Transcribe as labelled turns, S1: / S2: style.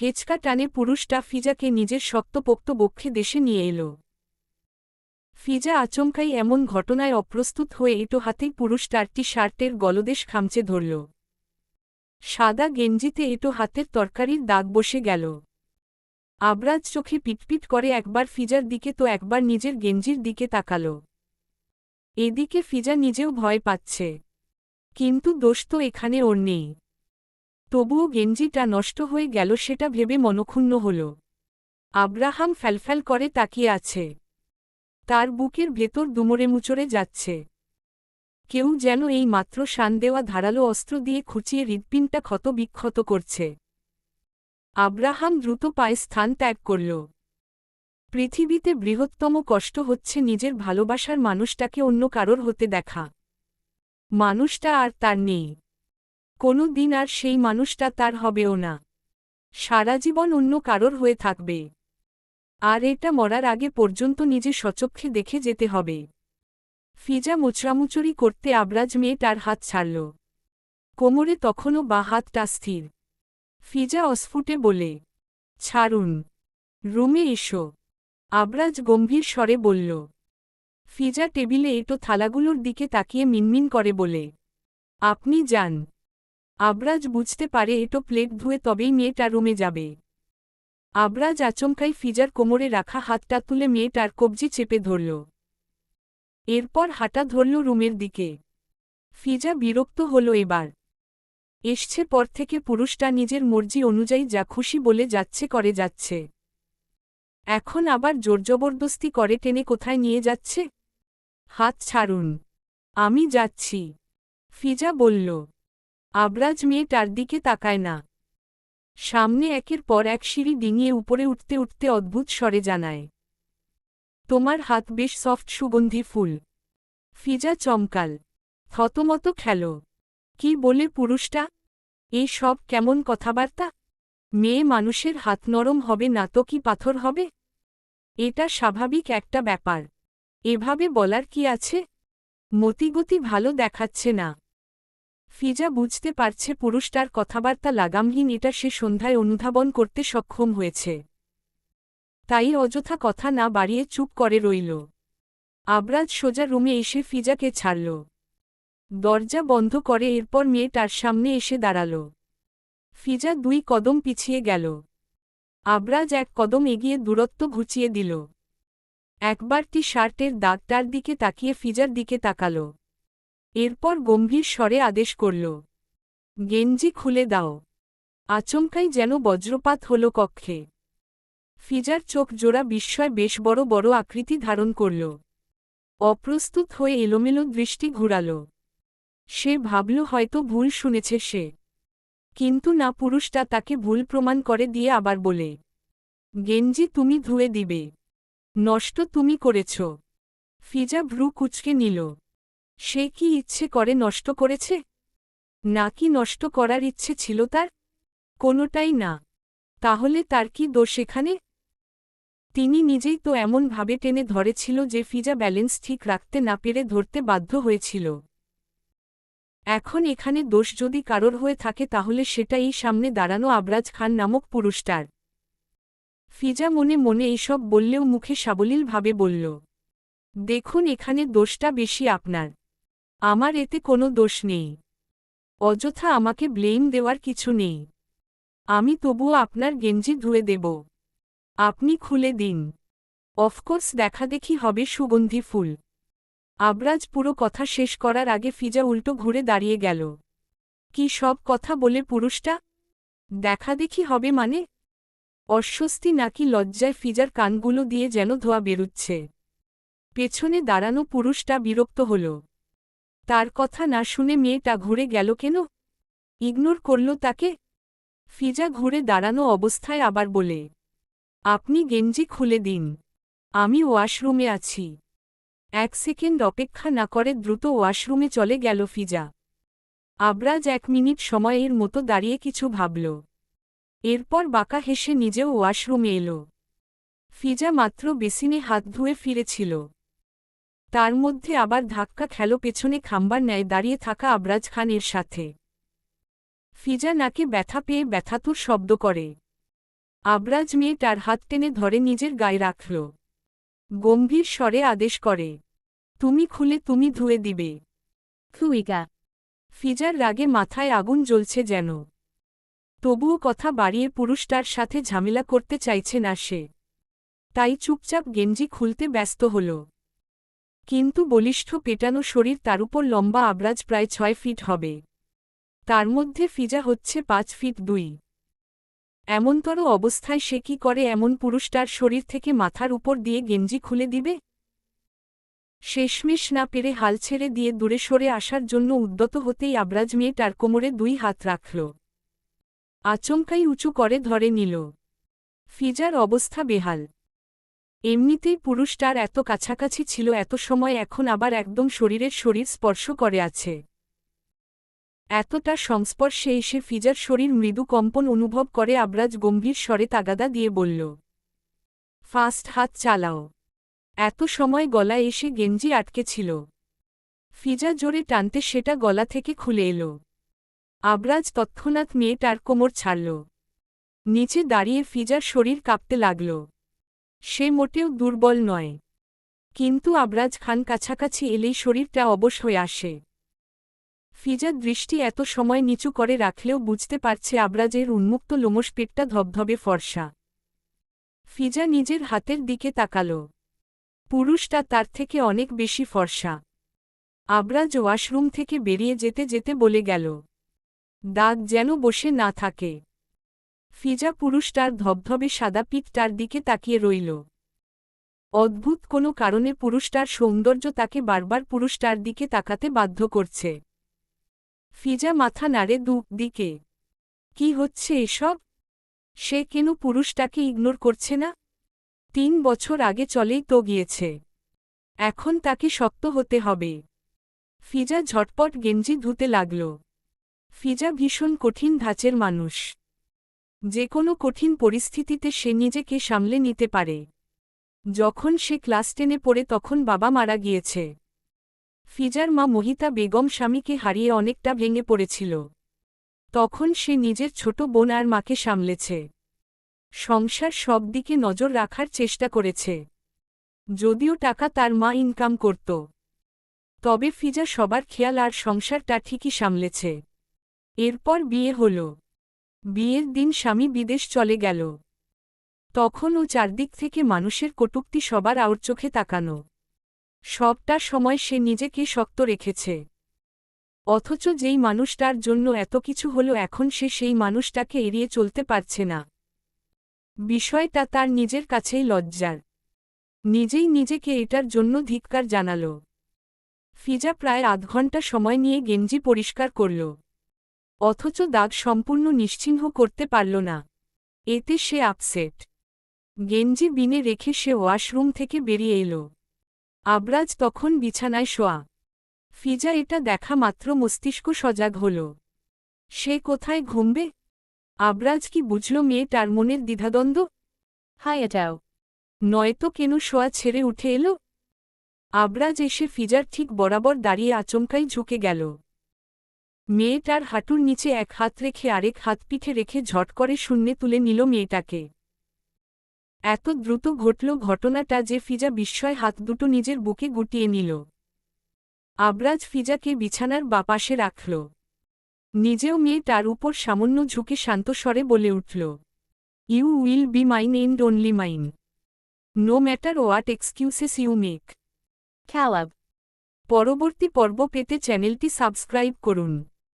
S1: হেচকা টানে পুরুষটা ফিজাকে নিজের শক্তপোক্ত বক্ষে দেশে নিয়ে এল। ফিজা আচমকাই এমন ঘটনায় অপ্রস্তুত হয়ে এটো হাতেই পুরুষটার টি শার্টের গলদেশ খামচে ধরল। সাদা গেঞ্জিতে এটো হাতের তরকারির দাগ বসে গেল। আবরাজ চোখে পিটপিট করে একবার ফিজার দিকে তো একবার নিজের গেঞ্জির দিকে তাকাল। এদিকে ফিজা নিজেও ভয় পাচ্ছে। কিন্তু দোষ তো এখানে ওর নেই। তবুও গেঞ্জিটা নষ্ট হয়ে গেল সেটা ভেবে মনক্ষুণ্ণ হল। আব্রাহাম ফ্যালফ্যাল করে তাকিয়ে আছে। তার বুকের ভেতর দুমড়ে মুচড়ে যাচ্ছে। কেউ যেন এই মাত্র শান দেওয়া ধারালো অস্ত্র দিয়ে খুঁচিয়ে হৃৎপিনটা ক্ষত বিক্ষত করছে। আব্রাহাম দ্রুত পায়ে স্থান ত্যাগ করল। পৃথিবীতে বৃহত্তম কষ্ট হচ্ছে নিজের ভালোবাসার মানুষটাকে অন্য কারোর হতে দেখা। মানুষটা আর তার নেই। কোনো দিন আর সেই মানুষটা তার হবেও না। সারা জীবন অন্য কারোর হয়ে থাকবে। আর এটা মরার আগে পর্যন্ত নিজে সচক্ষে দেখে যেতে হবে। ফিজা মুচড়ামুচুরি করতে আবরাজ মেয়ে তার হাত ছাড়ল। কোমরে তখনও বা হাতটা স্থির। ফিজা অস্ফুটে বলে, ছাড়ুন। রুমে এসো। আবরাজ গম্ভীর স্বরে বলল। ফিজা টেবিলে এটো থালাগুলোর দিকে তাকিয়ে মিনমিন করে বলে, আপনি যান। আবরাজ বুঝতে পারে এটো প্লেট ধুয়ে তবেই মেয়েটা রুমে যাবে। আবরাজ আচমকাই ফিজার কোমরে রাখা হাতটা তুলে মেয়েটার কবজি চেপে ধরল। এরপর হাঁটা ধরল রুমের দিকে। ফিজা বিরক্ত হল এবার। এসছে পর থেকে পুরুষটা নিজের মর্জি অনুযায়ী যা খুশি বলে যাচ্ছে করে যাচ্ছে। এখন আবার জোরজবরদস্তি করে টেনে কোথায় নিয়ে যাচ্ছে? হাত ছাড়ুন। আমি যাচ্ছি। ফিজা বলল আবরাজ মেয়ে তার দিকে তাকায় না। সামনে একের পর এক সিঁড়ি ডিঙিয়ে উপরে উঠতে উঠতে অদ্ভুত স্বরে জানায়, তোমার হাত বেশ সফট সুগন্ধি ফুল। ফিজা চমকাল। থতমত খেল। কি বলে পুরুষটা? এই সব কেমন কথাবার্তা? মেয়ে মানুষের হাত নরম হবে না তো কি পাথর হবে? এটা স্বাভাবিক একটা ব্যাপার। এভাবে বলার কি আছে? মতিগতি ভালো দেখাচ্ছে না। ফিজা বুঝতে পারছে পুরুষটার কথাবার্তা লাগামহীন এটা সে সন্ধ্যায় অনুধাবন করতে সক্ষম হয়েছে। তাই অযথা কথা না বাড়িয়ে চুপ করে রইল। আবরাজ সোজা রুমে এসে ফিজাকে ছাড়ল। দরজা বন্ধ করে এরপর মেয়ে তার সামনে এসে দাঁড়াল। ফিজা দুই কদম পিছিয়ে গেল। আবরাজ এক কদম এগিয়ে দূরত্ব ঘুচিয়ে দিল। একবারটি শার্টের দাগটার দিকে তাকিয়ে ফিজার দিকে তাকাল। এরপর গম্ভীর স্বরে আদেশ করল, গেঞ্জি খুলে দাও। আচমকাই যেন বজ্রপাত হল কক্ষে ফিজার চোখ জোড়া বিস্ময় বেশ বড় বড় আকৃতি ধারণ করল। অপ্রস্তুত হয়ে এলোমেলো দৃষ্টি ঘুরাল। সে ভাবল হয়তো ভুল শুনেছে সে। কিন্তু না, পুরুষটা তাকে ভুল প্রমাণ করে দিয়ে আবার বলে, গেঞ্জি তুমি ধুয়ে দিবে। নষ্ট তুমি করেছ ফিজা ভ্রু কুচকে নিল। সে কি ইচ্ছে করে নষ্ট করেছে? নাকি নষ্ট করার ইচ্ছে ছিল তার? কোনোটাই না। তাহলে তার কি দোষ এখানে? তিনি নিজেই তো এমনভাবে টেনে ধরেছিল যে ফিজা ব্যালেন্স ঠিক রাখতে না পেরে ধরতে বাধ্য হয়েছিল। এখন এখানে দোষ যদি কারোর হয়ে থাকে তাহলে সেটা এই সামনে দাঁড়ানো আবরাজ খান নামক পুরুষটার। ফিজা মনে মনে এইসব বললেও মুখে সাবলীলভাবে বলল, দেখুন এখানে দোষটা বেশি আপনার। আমার এতে কোনো দোষ নেই। অযথা আমাকে ব্লেম দেওয়ার কিছু নেই। আমি তবুও আপনার গেঞ্জি ধুয়ে দেব। আপনি খুলে দিন। অফকোর্স দেখাদেখি হবে সুগন্ধি ফুল। আবরাজ পুরো কথা শেষ করার আগে ফিজা উল্টো ঘুরে দাঁড়িয়ে গেল। কি সব কথা বলে পুরুষটা? দেখাদেখি হবে মানে? অস্বস্তি নাকি লজ্জায় ফিজার কানগুলো দিয়ে যেন ধোয়া বেরুচ্ছে। পেছনে দাঁড়ানো পুরুষটা বিরক্ত হল। তার কথা না শুনে মেয়েটা ঘুরে গেল কেন? ইগনোর করল তাকে। ফিজা ঘুরে দাঁড়ানো অবস্থায় আবার বলে, আপনি গেঞ্জি খুলে দিন। আমি ওয়াশরুমে আছি। এক সেকেন্ড অপেক্ষা না করে দ্রুত ওয়াশরুমে চলে গেল ফিজা। আবরাজ এক মিনিট সময়ের মতো দাঁড়িয়ে কিছু ভাবল। এরপর বাঁকা হেসে নিজেও ওয়াশরুমে এলো। ফিজা মাত্র বেসিনে হাত ধুয়ে ফিরেছিল। তার মধ্যে আবার ধাক্কা খেল পেছনে খাম্বার ন্যায় দাঁড়িয়ে থাকা আবরাজ খানের সাথে। ফিজা নাকে ব্যথা পেয়ে ব্যথাতুর শব্দ করে। আবরাজ মেয়ে তার হাত টেনে ধরে নিজের গায়ে রাখল। গম্ভীর স্বরে আদেশ করে তুমি খুলে তুমি ধুয়ে দিবে।
S2: খুইগা।
S1: ফিজার রাগে মাথায় আগুন জ্বলছে যেন। তবুও কথা বাড়িয়ে পুরুষটার সাথে ঝামেলা করতে চাইছে না সে। তাই চুপচাপ গেঞ্জি খুলতে ব্যস্ত হল। কিন্তু বলিষ্ঠ পেটানো শরীর তার উপর লম্বা আবরাজ প্রায় ছয় ফিট হবে। তার মধ্যে ফিজা হচ্ছে পাঁচ ফিট দুই। এমনতর অবস্থায় সে কি করে এমন পুরুষটার শরীর থেকে মাথার উপর দিয়ে গেঞ্জি খুলে দিবে? শেষমেশ না পেরে হাল ছেড়ে দিয়ে দূরে সরে আসার জন্য উদ্যত হতেই আবরাজ মেয়ে তার কোমরে দুই হাত রাখল। আচমকাই উঁচু করে ধরে নিল। ফিজার অবস্থা বেহাল। এমনিতেই পুরুষটার এত কাছাকাছি ছিল, এত সময় এখন আবার একদম শরীরের শরীর স্পর্শ করে আছে। এতটা সংস্পর্শে এসে ফিজার শরীর মৃদু কম্পন অনুভব করে আবরাজ গম্ভীর স্বরে তাগাদা দিয়ে বলল, ফাস্ট, হাত চালাও। এত সময় গলা এসে গেঞ্জি আটকে ছিল। ফিজা জোরে টানতে সেটা গলা থেকে খুলে এলো। আবরাজ তৎক্ষণাৎ মেয়েটার কোমর ছাড়ল। নিচে দাঁড়িয়ে ফিজার শরীর কাঁপতে লাগল। সে মোটেও দুর্বল নয়। কিন্তু আবরাজ খান কাছাকাছি এলেই শরীরটা অবশ হয়ে আসে। ফিজার দৃষ্টি এত সময় নিচু করে রাখলেও বুঝতে পারছে আবরাজের উন্মুক্ত লোমশ পেটটা ধবধবে ফর্সা। ফিজা নিজের হাতের দিকে তাকাল। পুরুষটা তার থেকে অনেক বেশি ফর্সা। আবরাজ ওয়াশরুম থেকে বেরিয়ে যেতে যেতে বলে গেল, দাগ যেন বসে না থাকে। ফিজা পুরুষটার ধবধবে সাদা পিঠটার দিকে তাকিয়ে রইল। অদ্ভুত কোনো কারণে পুরুষটার সৌন্দর্য তাকে বারবার পুরুষটার দিকে তাকাতে বাধ্য করছে। ফিজা মাথা নাড়ে দু দিকে কি হচ্ছে এসব? সে কেন পুরুষটাকে ইগনোর করছে না? তিন বছর আগে চলেই তো গিয়েছে। এখন তাকে শক্ত হতে হবে। ফিজা ঝটপট গেঞ্জি ধুতে লাগল। ফিজা ভীষণ কঠিন ধাঁচের মানুষ। যে কোনো কঠিন পরিস্থিতিতে সে নিজেকে সামলে নিতে পারে। যখন সে ক্লাস টেনে পড়ে তখন বাবা মারা গিয়েছে। ফিজার মা মহিতা বেগম স্বামীকে হারিয়ে অনেকটা ভেঙে পড়েছিল। তখন সে নিজের ছোট বোন আর মাকে সামলেছে। সংসার সব দিকে নজর রাখার চেষ্টা করেছে। যদিও টাকা তার মা ইনকাম করত। তবে ফিজা সবার খেয়াল আর সংসারটা ঠিকই সামলেছে। এরপর বিয়ে হল। বিয়ের দিন স্বামী বিদেশ চলে গেল। তখন ও চারদিক থেকে মানুষের কটুক্তি সবার আউর চোখে তাকানো। সবটা সময় সে নিজেকে শক্ত রেখেছে। অথচ যেই মানুষটার জন্য এত কিছু হলো এখন সে সেই মানুষটাকে এড়িয়ে চলতে পারছে না। বিষয়টা তার নিজের কাছেই লজ্জার। নিজেই নিজেকে এটার জন্য ধিক্কার জানাল। ফিজা প্রায় আধ ঘণ্টা সময় নিয়ে গেঞ্জি পরিষ্কার করল। অথচ দাগ সম্পূর্ণ নিশ্চিহ্ন করতে পারল না। এতে সে আপসেট। গেঞ্জি বিনে রেখে সে ওয়াশরুম থেকে বেরিয়ে এলো। আবরাজ তখন বিছানায় শোয়া। ফিজা এটা দেখা মাত্র মস্তিষ্ক সজাগ হল। সে কোথায় ঘুমবে? আবরাজ কি বুঝল মেয়েটার মনের দ্বিধাদ্বন্দ্ব?
S2: হাই এটাও
S1: নয়তো কেন শোয়া ছেড়ে উঠে এলো? আবরাজ এসে ফিজার ঠিক বরাবর দাঁড়িয়ে আচমকাই ঝুঁকে গেল। মেয়েটার হাঁটুর নিচে এক হাত রেখে আরেক হাত পিঠে রেখে ঝট করে শূন্যে তুলে নিল মেয়েটাকে। এত দ্রুত ঘটল ঘটনাটা যে ফিজা বিস্ময় হাত দুটো নিজের বুকে গুটিয়ে নিল। আবরাজ ফিজাকে বিছানার বাপাশে রাখল। নিজেও মেয়ে তার উপর সামান্য ঝুঁকে শান্ত স্বরে বলে উঠল you will be mine and only mine no matter what excuses you make
S2: ক্যালাব
S1: পরবর্তী পর্ব পেতে চ্যানেলটি সাবস্ক্রাইব করুন।